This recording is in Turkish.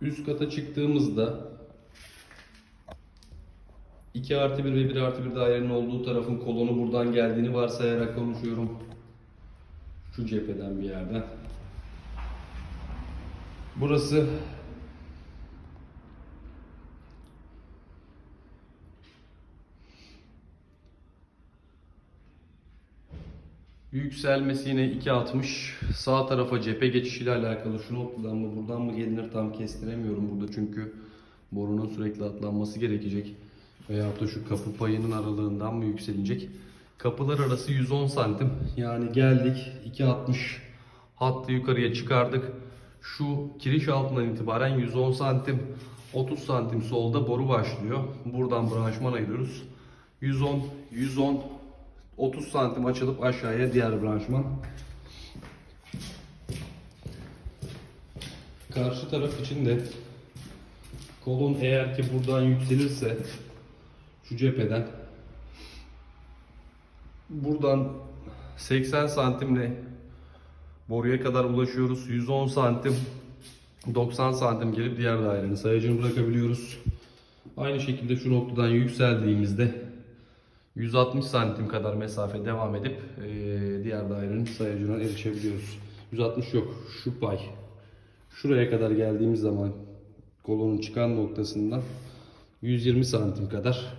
Üst kata çıktığımızda 2 artı 1 ve 1 artı 1 dairenin olduğu tarafın kolonu buradan geldiğini varsayarak konuşuyorum. Şu cepheden bir yerden. Burası Yükselmesi yine 2.60. Sağ tarafa cephe geçişiyle alakalı şu noktadan mı buradan mı gelinir tam kestiremiyorum burada çünkü borunun sürekli atlanması gerekecek. Veyahut da şu kapı payının aralığından mı yükselecek? Kapılar arası 110 santim. Yani geldik 2.60 hattı yukarıya çıkardık. Şu kiriş altından itibaren 110 santim 30 santim solda boru başlıyor. Buradan branşman ayırıyoruz. 110, 110, 30 santim açılıp aşağıya diğer branşman. Karşı taraf için de kolon eğer ki buradan yükselirse şu cepheden buradan 80 santimle boruya kadar ulaşıyoruz. 110 santim 90 santim gelip diğer dairenin sayacını bırakabiliyoruz. Aynı şekilde şu noktadan yükseldiğimizde 160 santim kadar mesafe devam edip eee, diğer dairenin sayacına erişebiliyoruz. 160 yok. Şu pay. Şuraya kadar geldiğimiz zaman kolonun çıkan noktasından 120 santim kadar